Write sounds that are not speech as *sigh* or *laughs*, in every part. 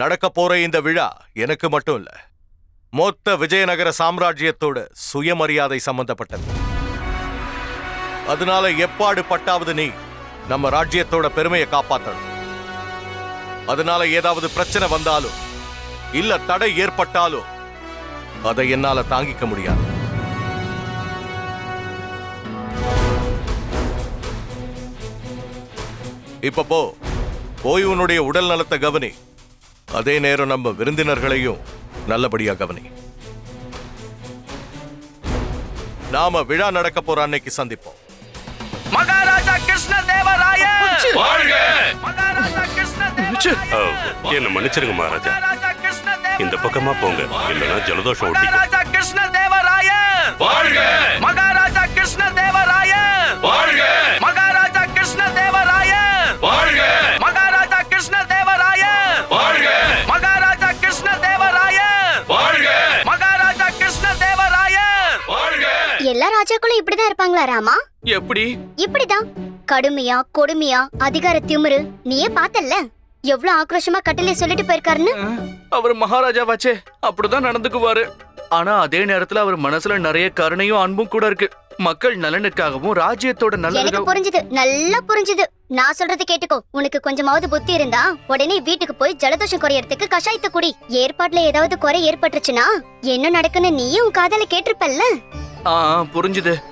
நடக்க போற இந்த விழா எனக்கு மட்டும் இல்ல மொத்த விஜயநகர சாம்ராஜ்யத்தோட சுயமரியாதை சம்பந்தப்பட்டது. அதனால எப்பாடு பட்டாவது நீ நம்ம ராஜ்யத்தோட பெருமையை காப்பாத்தணும். அதனால ஏதாவது பிரச்சனை வந்தாலும் இல்ல தடை ஏற்பட்டாலும் அதை என்னால தாங்கிக்க முடியாது. இப்ப போ போய் உன்னுடைய உடல் நலத்தை கவனி. அதே நேரம் நம்ம விருந்தினர்களையும் நல்லபடியா கவனி. நாம விழா நடக்க போற அன்னைக்கு சந்திப்போம். மகாராஜா கிருஷ்ண என்ன மன்னிச்சிருங்க மகாராஜா. இந்த பக்கமா போங்க. இல்லைன்னா ஜலதோஷம் ஒட்டிக்கும். மகாராஜா கிருஷ்ண தேவராயர் வாழ்க! மகாராஜா கிருஷ்ண தேவராயர் ராஜாக்களும் இப்படிதான் இருப்பாங்களா ராமா? எப்படி? இப்படிதான். கடுமையா கொடுமையா அதிகார திமிரு நீயே பார்த்தல்ல? எவ்வளவு ஆக்ரோஷமா கட்டளை சொல்லிட்டு போயிருக்காருன்னு? அவர் மகாராஜாவாச்சே. அப்படிதான் நடந்துக்குவாரு. ஆனா அதே நேரத்துல அவர் மனசுல நிறைய கருணையும் அன்பும் கூட இருக்கு. மக்கள் நலனுக்காகவும் ராஜ்யத்தோட எனக்கு நல்லதுக்காகவும் புரிஞ்சுது. நல்லா புரிஞ்சுது. நான் சொல்றது கேட்டுக்கோ. உனக்கு கொஞ்சமாவது புத்தி இருந்தா உடனே வீட்டுக்கு போய் ஜலதோஷம் குறையறதுக்கு கஷாயத்தை குடி. ஏற்பாட்டுல ஏதாவது குறை ஏற்பட்டுச்சுன்னா என்ன நடக்குன்னு நீயும் உன் காதால கேட்டிருப்பல்ல? ஆ புரிஞ்சுது.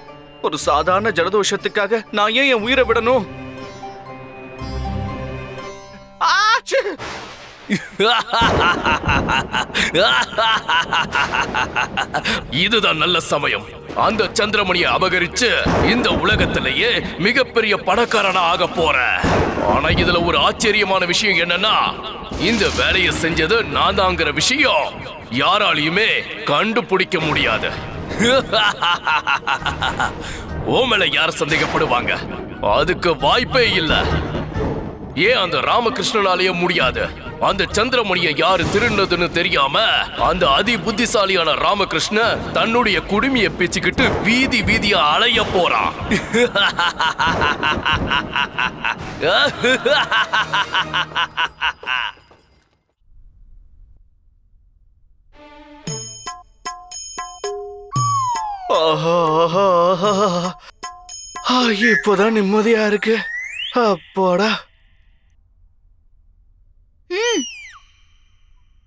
ஒரு சாதாரண ஜலதோஷத்துக்காக நான் ஏன் என் உயிரை விடணும்? இதுதான் நல்ல சமயம். அந்த சந்திரமணியை அபகரிச்சு இந்த உலகத்திலேயே மிகப்பெரிய பணக்காரனா ஆக போற. ஆனா இதுல ஒரு ஆச்சரியமான விஷயம் என்னன்னா இந்த வேலையை செஞ்சது நான் தாங்கிற விஷயம் யாராலையுமே கண்டுபிடிக்க முடியாது. *laughs* ஓ யார் சந்தேகப்படுவாங்க? அதுக்கு வாய்ப்பே இல்லை. ஏன் அந்த ராமகிருஷ்ணனாலேயே முடியாது? அந்த சந்திரமணியை யாரு திருடினதுன்னு தெரியாம அந்த அதி புத்திசாலியான ராமகிருஷ்ண தன்னுடைய குடுமையை பிச்சுக்கிட்டு வீதி வீதியா அலைய போறான். *laughs* இப்போதான் நிம்மதியா இருக்கு. அப்பாடா.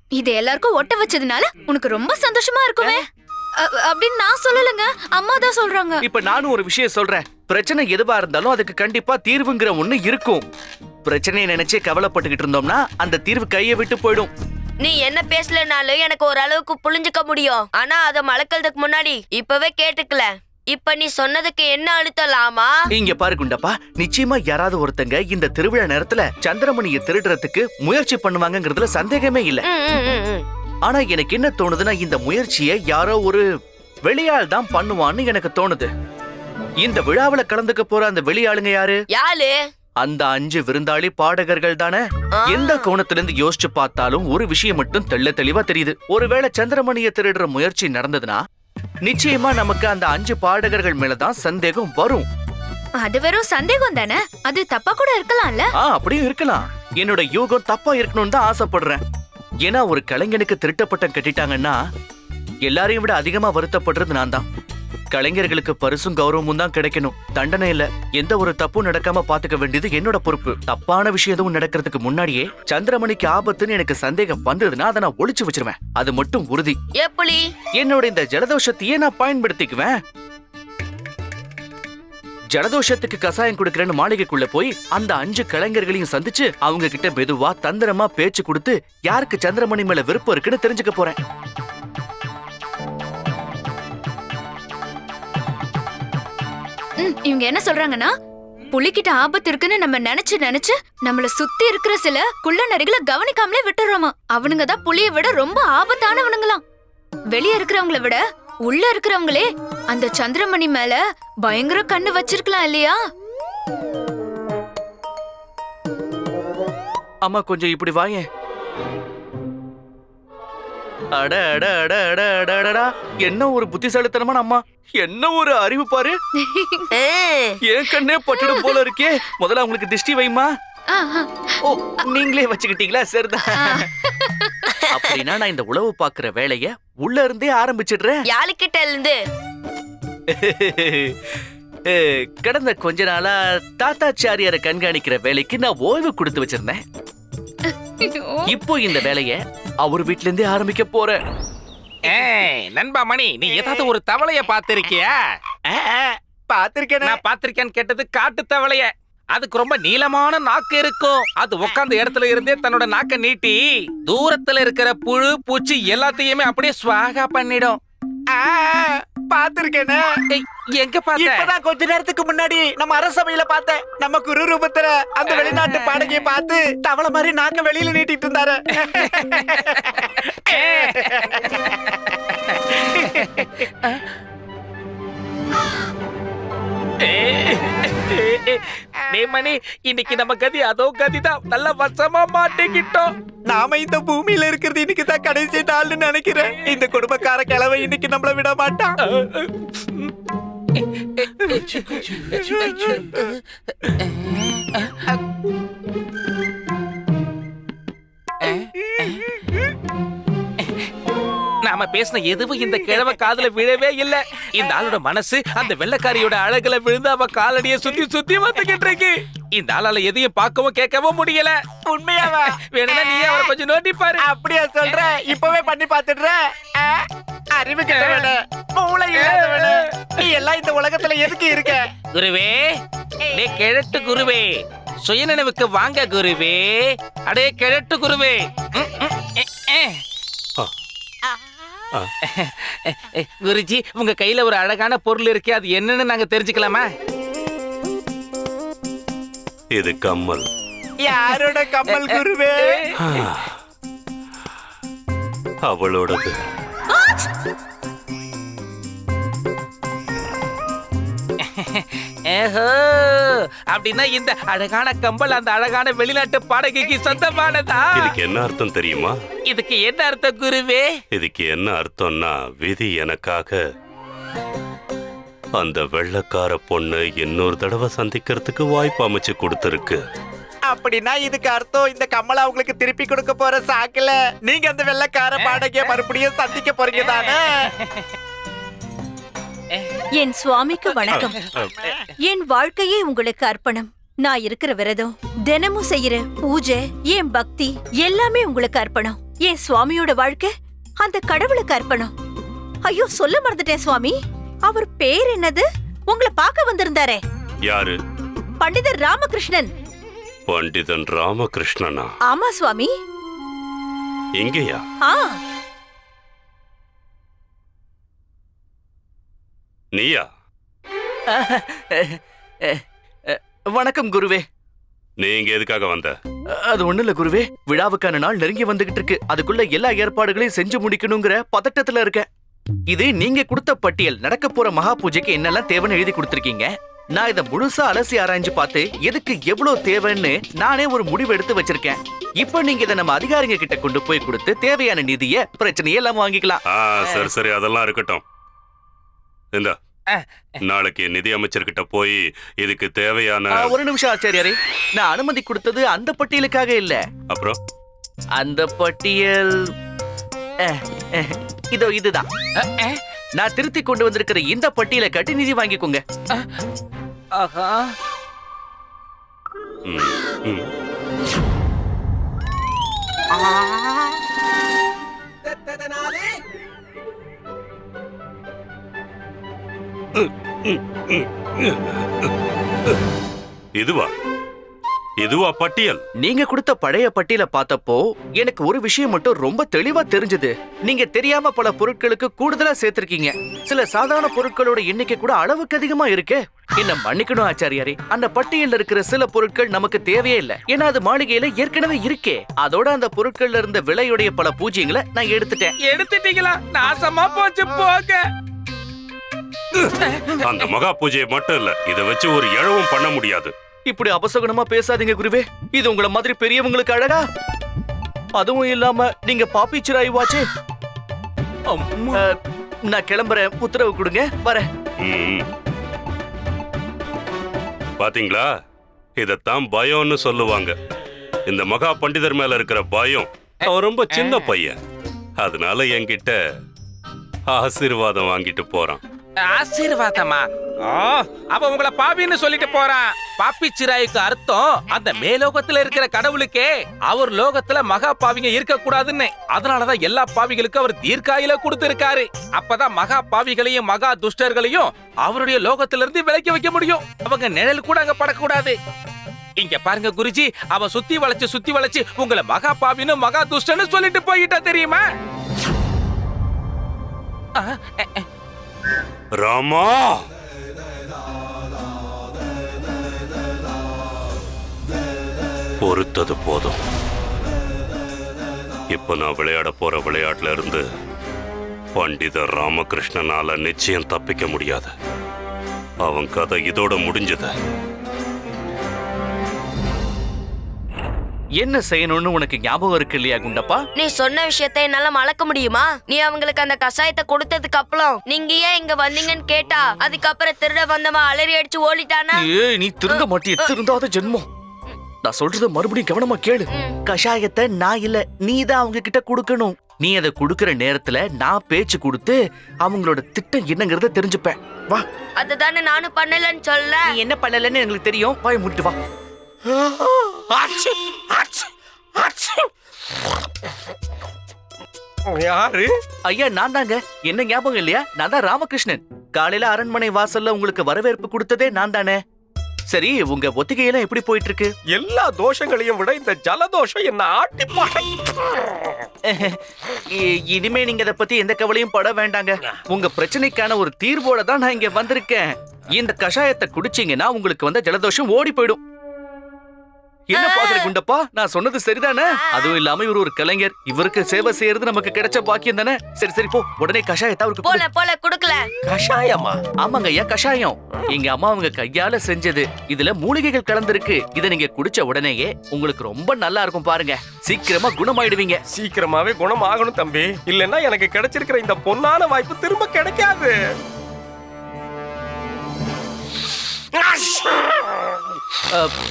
இது எல்லாருக்கும் ஒட்ட வச்சதுனால உனக்கு ரொம்ப சந்தோஷமா இருக்குமே. அப்படின்னு நான் சொல்லலங்க. அம்மா தான் சொல்றாங்க. இப்ப நானும் ஒரு விஷயம் சொல்றேன். பிரச்சனை எதுவா இருந்தாலும் அதுக்கு கண்டிப்பா தீர்வுங்கிற ஒண்ணு இருக்கும். பிரச்சனையை நினைச்சே கவலைப்பட்டுக்கிட்டு இருந்தோம்னா அந்த தீர்வு கையை விட்டு போயிடும். நீ என்ன பேசலனாலும் எனக்கு ஓரளவுக்கு புரிஞ்சுக்க முடியும். ஆனா அத மறக்கிறதுக்கு முன்னாடி இப்பவே கேட்டுக்கல. இப்ப நீ சொன்னதுக்கு என்ன அழுத்தம் லாமா? இங்க பாரு குண்டப்பா. நிச்சயமா யாராவது ஒருத்தங்க இந்த திருவிழா நேரத்துல சந்திரமணியை திருடுறதுக்கு முயற்சி பண்ணுவாங்கங்கிறதுல சந்தேகமே இல்ல. ஆனா எனக்கு என்ன தோணுதுன்னா இந்த முயற்சியை யாரோ ஒரு வெளியாள் தான் பண்ணுவான்னு எனக்கு தோணுது. இந்த விழாவுல கலந்துக்க போற அந்த வெளியாளுங்க யாரு? யாரு? அந்த அஞ்சு விருந்தாளி பாடகர்கள் தானே. எந்த கோணத்துல இருந்து யோசிச்சு பார்த்தாலும் ஒரு விஷயம் மட்டும் தெள்ள தெளிவா தெரியுது. ஒருவேளை சந்திரமணியை திருடுற முயற்சி நடந்ததுன்னா நிச்சயமா நமக்கு அந்த அஞ்சு பாடகர்கள் மேலதான் சந்தேகம் வரும். அது வெறும் சந்தேகம் தானே? அது தப்பா கூட இருக்கலாம்ல? ஆ அப்படியும் இருக்கலாம். என்னோட யூகம் தப்பா இருக்கணும்னு தான் ஆசைப்படுறேன். ஏன்னா ஒரு கலைஞனுக்கு திருட்டப்பட்டம் கட்டிட்டாங்கன்னா எல்லாரையும் விட அதிகமா வருத்தப்படுறது நான் தான். கலைஞர்களுக்கு பரிசும் கௌரவமும் தான் கிடைக்கணும். தண்டனை இல்ல. எந்த ஒரு தப்பும் நடக்காம பாத்துக்க வேண்டியது என்னோட பொறுப்பு. தப்பான விஷயம் எதுவும் நடக்கிறதுக்கு முன்னாடியே சந்திரமணிக்கு ஆபத்துன்னு எனக்கு சந்தேகம் வந்ததுன்னா அதை நான் ஒளிச்சு வச்சிருவேன். அது மட்டும் உறுதி. எப்படி என்னோட இந்த ஜலதோஷத்தையே நான் பயன்படுத்திக்குவேன். ஜலதோஷத்துக்கு கசாயம் கொடுக்கறேன்னு மாளிகைக்குள்ள போய் அந்த அஞ்சு கலைஞர்களையும் சந்திச்சு அவங்க கிட்ட மெதுவா தந்திரமா பேச்சு கொடுத்து யாருக்கு சந்திரமணி மேல விருப்பம் இருக்குன்னு தெரிஞ்சுக்க போறேன். இவங்க என்ன சொல்றாங்கன்னா புலிக்கிட்ட ஆபத்து இருக்குன்னு நம்ம நினைச்சு நினைச்சு நம்மள சுத்தி இருக்கிற சில குள்ள நரிகளை கவனிக்காமலே விட்டுறோமா அவனுங்க தான் புலிய விட ரொம்ப ஆபத்தானவனுங்களாம். வெளிய இருக்கிறவங்கள விட உள்ள இருக்கிறவங்களே அந்த சந்திரமணி மேல பயங்கர கண்ணு வச்சிருக்கலாம் இல்லையா? அம்மா கொஞ்சம் இப்படி வாயேன். அட அட அட அட அட அடடா என்ன ஒரு புத்திசாலித்தனமான அம்மா? என்ன ஒரு அறிவு பாரு. என் கண்ணே பட்டுடும் போல இருக்கே. முதல்ல அவங்களுக்கு திஷ்டி வைமா. ஓ நீங்களே வச்சுக்கிட்டீங்களா? சரிதான் அப்படின்னா நான் இந்த உழவு பாக்குற வேலைய உள்ள இருந்தே ஆரம்பிச்சிடுறேன். யாருக்கிட்ட இருந்து கடந்த கொஞ்ச நாளா தாத்தாச்சாரியாரை கண்காணிக்கிற வேலைக்கு நான் ஓய்வு கொடுத்து வச்சிருந்தேன். இப்போ இந்த வேலைய அவர் வீட்ல இருந்தே ஆரம்பிக்க போறேன். ஏய் நண்பா மணி நீ ஏதாவது ஒரு தவளைய பாத்திருக்கியா பாத்திருக்கேன் நான் பாத்திருக்கேன்னு கேட்டது காட்டு தவளைய. அதுக்கு ரொம்ப நீளமான நாக்கு இருக்கும். அது உட்கார்ந்த இடத்துல இருந்தே தன்னோட நாக்க நீட்டி தூரத்துல இருக்கிற புழு பூச்சி எல்லாத்தையுமே அப்படியே ஸ்வாகா பண்ணிடும். பாத்திருக்கேனே. எங்க பார்த்த? இப்பதான் கொஞ்ச நேரத்துக்கு முன்னாடி நம்ம அரசபையில பார்த்தேன் நம்ம குரு ரூபத்துல அந்த வெளிநாட்டு பாடகையை பார்த்து தவளை மாதிரி நாக்க வெளியில நீட்டிட்டு இருந்தாரு. டேய் மணி இன்னைக்கு நம்ம கதி அதோ கதிதான் நல்ல வசமா மாட்டிக்கிட்டோம் நாம இந்த பூமியில இருக்கிறது இன்னைக்கு தான் கடைசி நாள்னு நினைக்கிறேன் இந்த குடும்பக்கார கிழவை இன்னைக்கு நம்மள விட மாட்டான் நாம பேசின எதுவும் இந்த கிழவ காதுல விழவே இல்ல. இந்த ஆளோட மனசு அந்த வெள்ளக்காரியோட அழகுல விழுந்து அவ காலடிய சுத்தி சுத்தி வந்துகிட்டு இருக்கு. இந்த ஆளால எதையும் பார்க்கவும் கேட்கவும் முடியல. உண்மையாவா? வேணும்னா நீ அவரை கொஞ்சம் நோட்டி பாரு. அப்படியா சொல்ற? இப்பவே பண்ணி பாத்துடுறேன் அறிவு கெட்டவன மூளை இல்லாதவன. நீ எல்லாம் இந்த உலகத்துல எதுக்கு இருக்க? குருவே டே கிழட்டு குருவே சுயநினைவுக்கு வாங்க குருவே. அடே கிழட்டு குருவே. குருஜி உங்க கையில ஒரு அழகான பொருள் இருக்கே அது என்னன்னு நாங்க தெரிஞ்சுக்கலாமா? இது கம்மல். யாரோட கம்மல் குருவே. அவளோடது. ஏஹோ! அப்படின்னா இந்த அழகான கம்பல் அந்த அழகான வெளிநாட்டு பாடகைக்கு சொந்தமானதா? இதுக்கு என்ன அர்த்தம் தெரியுமா? இதுக்கு என்ன அர்த்தம் குருவே? இதுக்கு என்ன அர்த்தம்னா விதி எனக்காக அந்த வெள்ளக்கார பொண்ணு இன்னொரு தடவை சந்திக்கிறதுக்கு வாய்ப்பு அமைச்சு கொடுத்துருக்கு. அப்படின்னா இதுக்கு அர்த்தம் இந்த கம்மலை அவங்களுக்கு திருப்பி கொடுக்க போற சாக்குல. நீங்க அந்த வெள்ளக்கார பாடகைய மறுபடியும் சந்திக்க போறீங்க தானே? என் சுவாமிக்கு வணக்கம். என் வாழ்க்கையே உங்களுக்கு அர்ப்பணம். நான் இருக்கிற விரதம் தினமும் செய்யற பூஜை என் பக்தி எல்லாமே உங்களுக்கு அர்ப்பணம். என் சுவாமியோட வாழ்க்கை அந்த கடவுளுக்கு அர்ப்பணம். ஐயோ சொல்ல மறந்துட்டேன் சுவாமி. அவர் பேர் என்னது? உங்களை பார்க்க வந்திருந்தாரே. யாரு? பண்டிதர் ராமகிருஷ்ணன். பண்டிதன் ராமகிருஷ்ணனா? ஆமா சுவாமி. இங்கேயா? ஆ. நீயா? வணக்கம் குருவே. நீங்க எதுக்காக வந்த? அது ஒண்ணு இல்ல குருவே. விழாவுக்கான நாள் நெருங்கி வந்துகிட்டு இருக்கு அதுக்குள்ள எல்லா ஏற்பாடுகளையும் செஞ்சு முடிக்கணுங்கிற பதட்டத்துல இருக்கேன். இது நீங்க கொடுத்த பட்டியல். நடக்க போற மகா பூஜைக்கு என்னெல்லாம் தேவைன்னு எழுதி கொடுத்திருக்கீங்க? நான் இதை முழுசா அலசி ஆராய்ஞ்சு பார்த்து எதுக்கு எவ்வளவு தேவைன்னு நானே ஒரு முடிவு எடுத்து வச்சிருக்கேன். இப்போ நீங்க இதை நம்ம அதிகாரிங்க கிட்ட கொண்டு போய் கொடுத்து தேவையான நிதிய பிரச்சனையே இல்லாம வாங்கிக்கலாம் சரி சரி. அதெல்லாம் இருக்கட்டும். இந்த ஆ. நாளைக்கு நிதி அமைச்சர்கிட்ட போய் இதுக்கு தேவையான ஆ, ஒரு நிமிஷம் ஆச்சாரியாரே. நான் அனுமதி கொடுத்தது அந்த பட்டியலுக்காக இல்ல. அப்புறம்? அந்த பட்டியல் இதோ இதுதான். நான் திருத்தி கொண்டு வந்திருக்கிற இந்த பட்டியலை கட்டி நிதி வாங்கிக்கோங்க. ஆஹா. ம், இதுவா? இதுவா பட்டியல்? நீங்க கொடுத்த பழைய பட்டியலை பார்த்தப்போ எனக்கு ஒரு விஷயம் மட்டும் ரொம்ப தெளிவா தெரிஞ்சது. நீங்க தெரியாம பல பொருட்களுக்கு கூடுதலா சேர்த்திருக்கீங்க. சில சாதாரண பொருட்களோட எண்ணிக்கை கூட அளவுக்கு அதிகமா இருக்கு. என்ன மன்னிக்கணும் ஆச்சாரியாரே. அந்த பட்டியல்ல இருக்கிற சில பொருட்கள் நமக்கு தேவையே இல்ல. ஏன்னா அது மாளிகையில ஏற்கனவே இருக்கே. அதோட அந்த பொருட்கள்ல இருந்த விலையுடைய பல பூஜ்யங்களை நான் எடுத்துட்டேன். எடுத்துட்டீங்களா? நாசமா போச்சு போங்க. அந்த மகா பூஜையை மட்டும் இல்ல இதை வச்சு ஒரு இழவும் பண்ண முடியாது. இப்படி அபசகுணமா பேசாதீங்க குருவே. இது உங்கள மாதிரி பெரியவங்களுக்கு அழகா? அதுவும் இல்லாம நீங்க பாப்பிச்சிராய் வாச்சே. அஹ், நான் கிளம்புறேன். உத்தரவு கொடுங்க. வரேன். பாத்தீங்களா? இதத்தான் பயம்னு சொல்லுவாங்க. இந்த மகா பண்டிதர் மேல இருக்கிற பயம். அவன் ரொம்ப சின்ன பையன். அதனால என்கிட்ட ஆசீர்வாதம் வாங்கிட்டு போறான். ஆசீர்வாதமா? அவ உங்களை பாவின்னு சொல்லிட்டு போறான் பாப்பி சிராய்க்கு அர்த்தம் அந்த மேலோகத்துல இருக்கிற கடவுளுக்கே. அவர் லோகத்துல மகா பாவிங்க இருக்க கூடாதுன்னு அதனாலதான் எல்லா பாவிகளுக்கும் அவர் தீர்க்காயில கொடுத்திருக்காரு. அப்பதான் மகா பாவிகளையும் மகா துஷ்டர்களையும் அவருடைய லோகத்துல இருந்து விலக்கி வைக்க முடியும். அவங்க நிழல் கூட அங்க படக்கூடாது. இங்க பாருங்க குருஜி அவ சுத்தி வளைச்சு சுத்தி வளைச்சு உங்களை மகா பாவின்னு மகா துஷ்டன்னு சொல்லிட்டு போயிட்டா தெரியுமா? ராமா! பொறுத்தது போதும். இப்ப நான் விளையாட போற விளையாட்டுல இருந்து பண்டிதர் ராமகிருஷ்ணனால நிச்சயம் தப்பிக்க முடியாது. அவன் கதை இதோட முடிஞ்சது. என்ன செய்யணும்னு உனக்கு ஞாபகம் இருக்கு இல்லையா குண்டப்பா? நீ சொன்ன விஷயத்தை என்னால மறக்க முடியுமா? நீ அவங்களுக்கு அந்த கஷாயத்தை கொடுத்ததுக்கு அப்புறம் நீங்க ஏன் இங்க வந்தீங்கன்னு கேட்டா அதுக்கப்புறம் திருட வந்தவன் அலறி அடிச்சு ஓடிட்டானா? ஏய் நீ திருந்த மாட்டிய திருந்தாத ஜென்மம். நான் சொல்றத மறுபடியும் கவனமா கேளு. கஷாயத்தை நான் இல்ல நீ தான் அவங்க கிட்ட கொடுக்கணும். நீ அதை கொடுக்கற நேரத்துல நான் பேச்சு கொடுத்து அவங்களோட திட்டம் என்னங்கறத தெரிஞ்சுப்பேன். வா. அதுதானே நானும் பண்ணலன்னு சொல்ல. நீ என்ன பண்ணலன்னு எங்களுக்கு தெரியும். வாய் மூட்டு வா. யாரு? ஐயா நான் தாங்க. என்ன ஞாபகம் இல்லையா? நான் தான் ராமகிருஷ்ணன். காலையில அரண்மனை வாசல்ல உங்களுக்கு வரவேற்பு கொடுத்ததே நான் தானே. சரி உங்க ஒத்திகையெல்லாம் எப்படி போயிட்டு இருக்கு எல்லா தோஷங்களையும் விட இந்த ஜலதோஷம் என்ன ஆட்டி இனிமே நீங்க இத பத்தி எந்த கவலையும் பட வேண்டாங்க. உங்க பிரச்சனைக்கான ஒரு தீர்வோட தான் நான் இங்க வந்திருக்கேன். இந்த கஷாயத்தை குடிச்சீங்கன்னா உங்களுக்கு வந்த ஜலதோஷம் ஓடி போயிடும். என்ன பாக்குற குண்டப்பா? நான் சொன்னது சரிதானே? அதுவும் இல்லாம இவர் ஒரு கலைஞர். இவருக்கு சேவை செய்யறது நமக்கு கிடைச்ச பாக்கியம் தானே? சரி சரி போ. உடனே கஷாயத்தை அவருக்கு. போல போல குடுக்கல. கஷாயமா? ஆமாங்க ஐயா கஷாயம். எங்க அம்மா அவங்க கையால செஞ்சது. இதுல மூலிகைகள் கலந்திருக்கு. இத நீங்க குடிச்ச உடனேயே உங்களுக்கு ரொம்ப நல்லா இருக்கும் பாருங்க. சீக்கிரமா குணமாயிடுவீங்க. சீக்கிரமாவே குணம் ஆகணும் தம்பி. இல்லைன்னா எனக்கு கிடைச்சிருக்கிற இந்த பொன்னான வாய்ப்பு திரும்ப கிடைக்காது.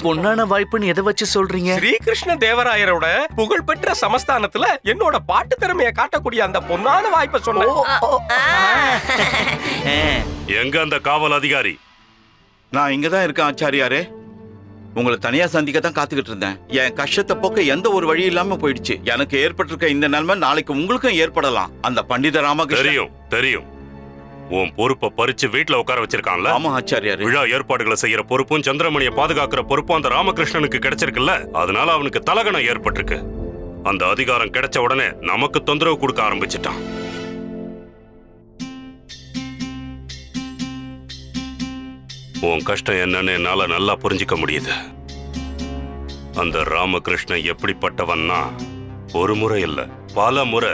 பொன்னான வாய்ப்புன்னு எதை வச்சு சொல்றீங்க? ஸ்ரீகிருஷ்ண தேவராயரோட புகழ்பெற்ற சமஸ்தானத்துல என்னோட பாட்டு திறமையை காட்டக்கூடிய அந்த பொன்னான வாய்ப்பை சொன்னேன் எங்க அந்த காவல் அதிகாரி? நான் இங்க தான் இருக்கேன் ஆச்சாரியாரே. உங்களை தனியா சந்திக்க தான் காத்துக்கிட்டு இருந்தேன். என் கஷ்டத்தை போக்க எந்த ஒரு வழி இல்லாம போயிடுச்சு. எனக்கு ஏற்பட்டிருக்க இந்த நிலைமை நாளைக்கு உங்களுக்கும் ஏற்படலாம். அந்த பண்டித ராமகிருஷ்ணன் தெரியும் தெரியும். உன் பொறுப்பை பறிச்சு வீட்ல உட்கார வச்சிருக்கான்ல? ஆமா ஆச்சாரியாரே. விழா ஏற்பாடுகளை செய்யற பொறுப்பும் சந்திரமணியை பாதுகாக்கிற பொறுப்பும் அந்த ராமகிருஷ்ணனுக்கு கிடைச்சிருக்குல்ல? அதனால அவனுக்கு தலகணம் ஏற்பட்டிருக்கு. அந்த அதிகாரம் கிடைச்ச உடனே நமக்கு தொந்தரவு கொடுக்க ஆரம்பிச்சிட்டான். உன் கஷ்டம் என்னன்னு என்னால நல்லா புரிஞ்சுக்க முடியுது. அந்த ராமகிருஷ்ணன் எப்படிப்பட்டவன்னா ஒரு முறை இல்ல பல முறை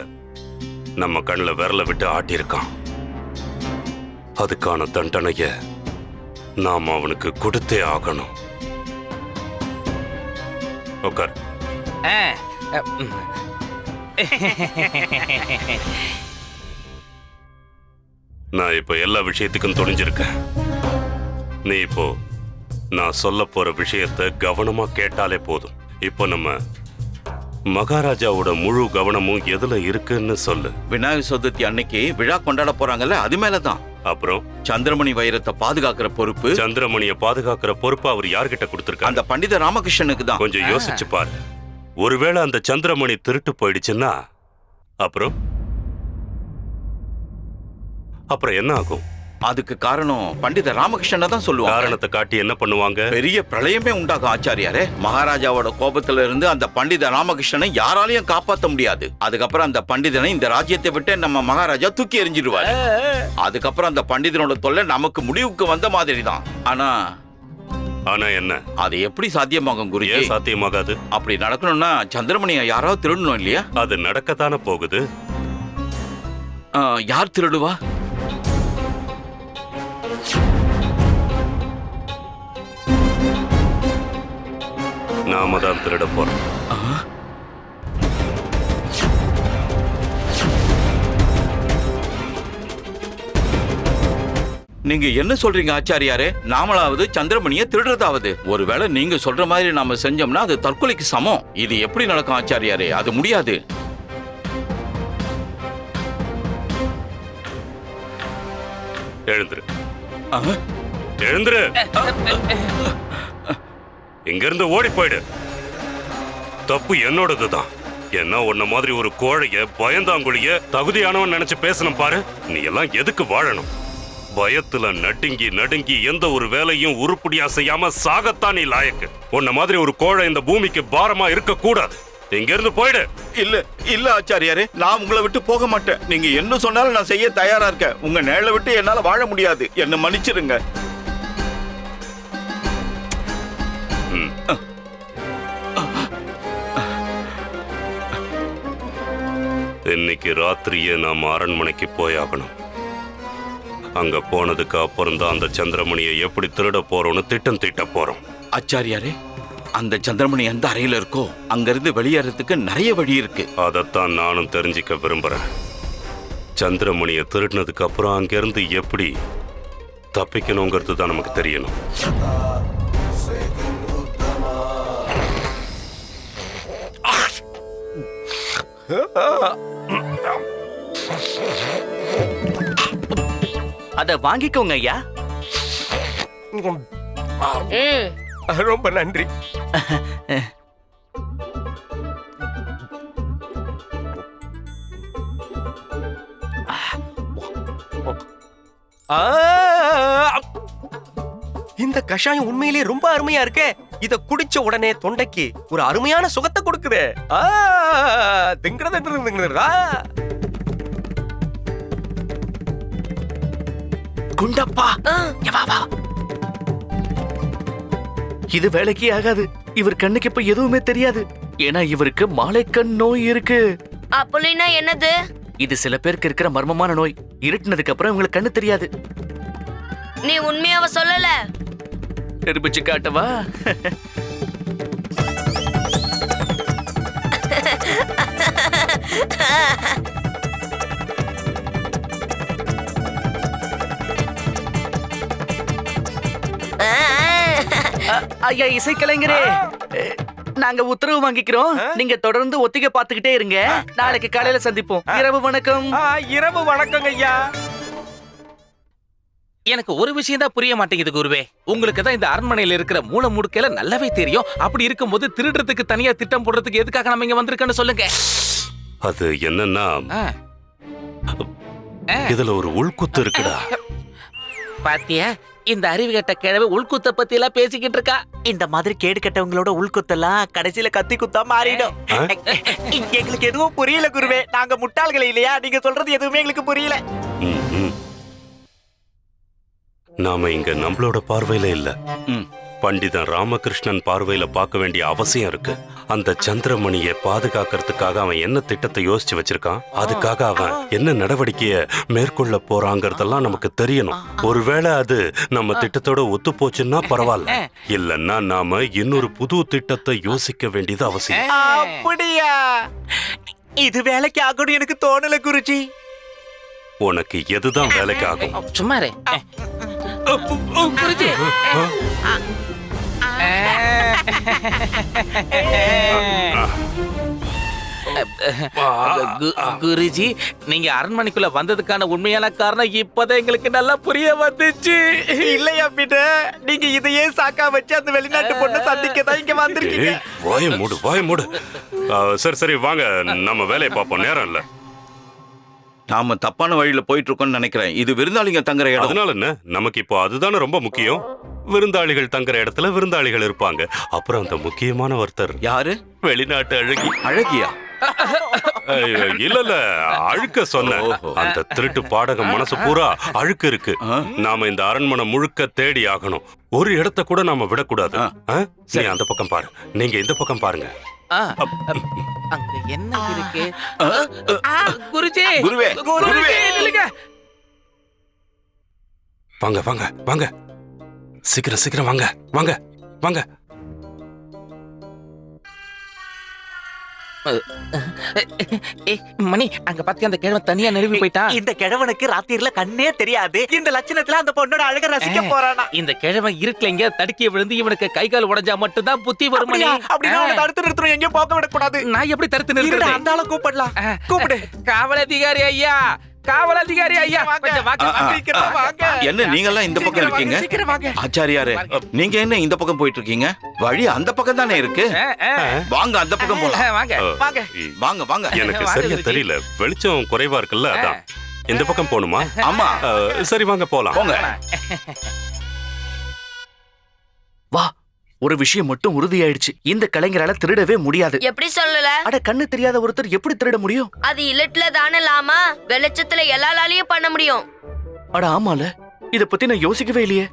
நம்ம கண்ணுல விரல விட்டு ஆட்டியிருக்கான். அதுக்கான தண்டனைய நாம் அவனுக்கு கொடுத்தே ஆகணும். உட்கார். *laughs* நான் இப்போ எல்லா விஷயத்துக்கும் துணிஞ்சிருக்கேன். நீ இப்போ நான் சொல்ல போற விஷயத்த கவனமா கேட்டாலே போதும். இப்போ நம்ம மகாராஜாவோட முழு கவனமும் எதுல இருக்குன்னு சொல்லு. விநாயகர் சதுர்த்தி அன்னைக்கு விழா கொண்டாட போறாங்கல்ல அது மேலதான். அப்புறம்? சந்திரமணி வைரத்தை பாதுகாக்கிற பொறுப்பு. சந்திரமணிய பாதுகாக்கிற பொறுப்பு அவர் யார்கிட்ட கொடுத்திருக்காங்க அந்த பண்டித ராமகிருஷ்ணனுக்கு தான். கொஞ்சம் யோசிச்சு பாரு. ஒருவேளை அந்த சந்திரமணி திருட்டு போயிடுச்சுன்னா? அப்புறம்? அப்புறம் என்ன ஆகும்? அதுக்கு காரணம் பண்டித ராமகிருஷ்ணனை தான் சொல்லுவாங்க. காரணத்தை காட்டி என்ன பண்ணுவாங்க? பெரிய பிரளயமே உண்டாகும் ஆச்சாரியாரே. மகாராஜாவோட கோபத்துல இருந்து அந்த பண்டித ராமகிருஷ்ணனை யாராலையும் காப்பாத்த முடியாது. அதுக்கப்புறம் அந்த பண்டிதனை இந்த ராஜ்யத்தை விட்டு நம்ம மகாராஜா தூக்கி எறிஞ்சிடுவாரு அதுக்கப்புறம் அந்த பண்டிதனோட தொல்லை நமக்கு முடிவுக்கு வந்த மாதிரி தான். ஆனா ஆனா என்ன? அது எப்படி சாத்தியமாகும் குருஜி? ஏன் சாத்தியமாகாது? அப்படி நடக்கணும்னா சந்திரமணியை யாராவது திருடணும் இல்லையா? அது நடக்கத்தானே போகுது. யார் திருடுவா? நாம தான் திருட போறோம். நீங்க என்ன சொல்றீங்க ஆச்சாரியாரே? நாமளாவது சந்திரமணியை திருடுறதாவது. ஒருவேளை நீங்க சொல்ற மாதிரி நாம செஞ்சோம்னா அது தற்கொலைக்கு சமம். இது எப்படி நடக்கும் ஆச்சாரியாரே? அது முடியாது. எழுந்துரு? எழுந்துரு. இங்கிருந்து ஓடி போயிடு. தப்பு என்னோடதுதான். என்ன உன்ன மாதிரி ஒரு கோழைய பயந்தாங்குழிய தகுதியானவன் நினைச்சு பேசணும் பாரு. நீ எல்லாம் எதுக்கு வாழணும்? பயத்துல நடுங்கி நடுங்கி எந்த ஒரு வேலையும் உருப்படியா செய்யாம சாகத்தான் நீ லாயக்கு. உன்ன மாதிரி ஒரு கோழை இந்த பூமிக்கு பாரமா இருக்க கூடாது இங்க இருந்து போயிடு. இல்ல இல்ல ஆச்சாரியாரே நான் உங்களை விட்டு போக மாட்டேன். நீங்க என்ன சொன்னாலும் நான் செய்ய தயாரா இருக்கேன். உங்க நிழலை விட்டு என்னால வாழ முடியாது. என்ன மன்னிச்சிருங்க. இன்னைக்கு ராத்திரியே நாம அரண்மனைக்கு போயாகணும். அங்க போனதுக்கு அப்புறம் தான் அந்த சந்திரமணியை எப்படி திருட போறோம்னு திட்டம் தீட்ட போறோம். ஆச்சாரியாரே அந்த சந்திரமணி எந்த அறையில இருக்கோ அங்கிருந்து வெளியேறதுக்கு நிறைய வழி இருக்கு. அதைத்தான் நானும் தெரிஞ்சுக்க விரும்புறேன். சந்திரமணியை திருடினதுக்கு அப்புறம் அங்கிருந்து எப்படி தப்பிக்கணுங்கிறது தான் நமக்கு தெரியணும். அத வாங்கிக்கோங்க ஐயா. ரொம்ப நன்றி. இந்த கஷாயம் உண்மையிலேயே ரொம்ப அருமையா இருக்கே இத குடிச்ச உடனே தொண்டைக்கு ஒரு அருமையான சுகத்தை கொடுக்குதே. குண்டப்பா. இது வேலைக்கே ஆகாது. இவர் கண்ணுக்கு இப்ப எதுவுமே தெரியாது. ஏன்னா இவருக்கு மாலைக்கண் நோய் இருக்கு. அப்படின்னா என்னது? இது சில பேருக்கு இருக்கிற மர்மமான நோய். இருட்டுனதுக்கு அப்புறம் இவங்களுக்கு கண்ணு தெரியாது. நீ உண்மையாவ சொல்லல. நிரூபிச்சு காட்டவா? ஐயா இசைக்கலைஞரே. நாங்க உத்தரவு வாங்கிக்கிறோம். நீங்க தொடர்ந்து ஒத்திகை பார்த்துக்கிட்டே இருங்க. நாளைக்கு காலையில சந்திப்போம். இரவு வணக்கம். ஆ, இரவு வணக்கங்க ஐயா. எனக்கு ஒரு விஷயம் தான் புரிய மாட்டேங்குது குருவே. உங்களுக்கு தான் இந்த அரண்மனையில இருக்கிற மூல முடுக்கையில நல்லாவே தெரியும். அப்படி இருக்கும்போது திருடுறதுக்கு தனியா திட்டம் போடுறதுக்கு எதுக்காக நம்ம இங்க வந்திருக்கோன்னு சொல்லுங்க. அது என்னன்னா. இதுல ஒரு உள்குத்து இருக்குடா. பாத்தியா? இந்த அறிவு கெட்ட கிழவு உள்குத்த பத்தி எல்லாம் பேசிக்கிட்டு இருக்கா இந்த மாதிரி கேடு கெட்டவங்களோட உள்குத்தெல்லாம் கடைசியில கத்தி குத்தா மாறிடும்? எங்களுக்கு எதுவும் புரியல குருவே நாங்க முட்டாள்கள் இல்லையா நீங்க சொல்றது எதுவுமே எங்களுக்கு புரியல ம், ம். நாம இங்க நம்மளோட பார்வையில இல்ல ம். பண்டிதன் ராமகிருஷ்ணன் பார்வையில பார்க்க வேண்டிய அவசியம் இருக்கு. அந்த சந்திரமணியை பாதுகாக்கிறதுக்காக அவன் என்ன திட்டத்தை யோசிச்சு வச்சிருக்கான்? அதுக்காக அவன் என்ன நடவடிக்கைய மேற்கொள்ள போறாங்கிறதெல்லாம் நமக்கு தெரியணும். ஒருவேளை அது நம்ம திட்டத்தோட ஒத்து போச்சுன்னா பரவாயில்ல. இல்லன்னா நாம இன்னொரு புது திட்டத்தை யோசிக்க வேண்டியது அவசியம். அப்படியா? இது வேலைக்கு ஆகணும் எனக்கு தோணல குருஜி. உனக்கு எதுதான் வேலைக்கு ஆகும்? சும்மா. குருஜி குருஜி நீங்க அரண்மனைக்குள்ள வந்ததுக்கான உண்மையான காரணம் இப்பதான் எங்களுக்கு நல்லா புரிய வந்துச்சு. இல்லையா பின்ன? நீங்க இதையே சாக்கா வச்சு அந்த வெளிநாட்டு பொண்ணை சந்திக்க தான் இங்க வந்திருக்கீங்க. வாய மூடு வாய மூடு. சரி சரி வாங்க. நம்ம வேலையை பார்ப்போம். நேரம் இல்ல. நாம தப்பான வழியில போயிட்டு இருக்கோம்னு நினைக்கிறேன். இது விருந்தாளிங்க தங்குற இடம். அதனால என்ன நமக்கு இப்போ அதுதானே ரொம்ப முக்கியம். விருந்தாளிகள் தங்குற இடத்துல விருந்தாளிகள் இருப்பாங்க. அப்புறம் அந்த முக்கியமான ஒருத்தர். யாரு? வெளிநாட்டு அழகி. அழகியா? இல்ல இல்ல அழுக்க சொன்ன. அந்த திருட்டு பாடகம் மனசு பூரா அழுக்கு இருக்கு. நாம இந்த அரண்மனை முழுக்க தேடி ஆகணும். ஒரு இடத்த கூட நாம விடக்கூடாது? நீ அந்த பக்கம் பாரு. நீங்க இந்த பக்கம் பாருங்க. அங்க என்ன இருக்கு? ஆ, குருஜி! குருவே, குருவே. நில்லுங்க. வாங்க வாங்க வாங்க. சீக்கிரம் சீக்கிரம் வாங்க வாங்க வாங்க. மணி அங்க பாத்தியா அந்த கிழவன் தனியா நெருவி போயிட்டான் இந்த கிழவனுக்கு ராத்திரில கண்ணே தெரியாது. இந்த லட்சணத்துல அந்த பொண்ணோட அழக ரசிக்க போறானா? இந்த கிழவன் இருட்டுல எங்க தடுக்கி விழுந்து இவனுக்கு கை கால் உடைஞ்சா மட்டும்தான் புத்தி வரும் மணி. அவனை தடுத்து நிறுத்தணும். எங்கேயும் போக விடக்கூடாது. நான் எப்படி தடுத்து நிறுத்துறது? அந்த ஆளை கூப்பிடலாம். கூப்பிடு. காவல் அதிகாரி ஐயா. காவல் அதிகாரி ஐயா. என்ன நீங்கெல்லாம் இந்த பக்கம் இருக்கீங்க? ஆச்சாரியாரே நீங்க என்ன இந்த பக்கம் போயிட்டு இருக்கீங்க வழி அந்த பக்கம் தானே இருக்கு. வாங்க அந்த பக்கம் போலாம். வாங்க வாங்க. வாங்க வாங்க. எனக்கு சரியா. தெரியல. வெளிச்சம் குறைவா இருக்குல்ல அதான். இந்த பக்கம் போகணுமா ஆமா. சரி வாங்க போலாம். போங்க. வா ஒரு விஷயம் மட்டும் உறுதியாயிடுச்சு. இந்த கலைஞரால திருடவே முடியாது. எப்படி சொல்லல? அட கண்ணு தெரியாத ஒருத்தர் எப்படி திருட முடியும்? அது இல்லட்டுல தானே வெளிச்சத்துல எல்லா எல்லாராலையும் பண்ண முடியும். அட ஆமால. இத பத்தி நான் யோசிக்கவே இல்லையே.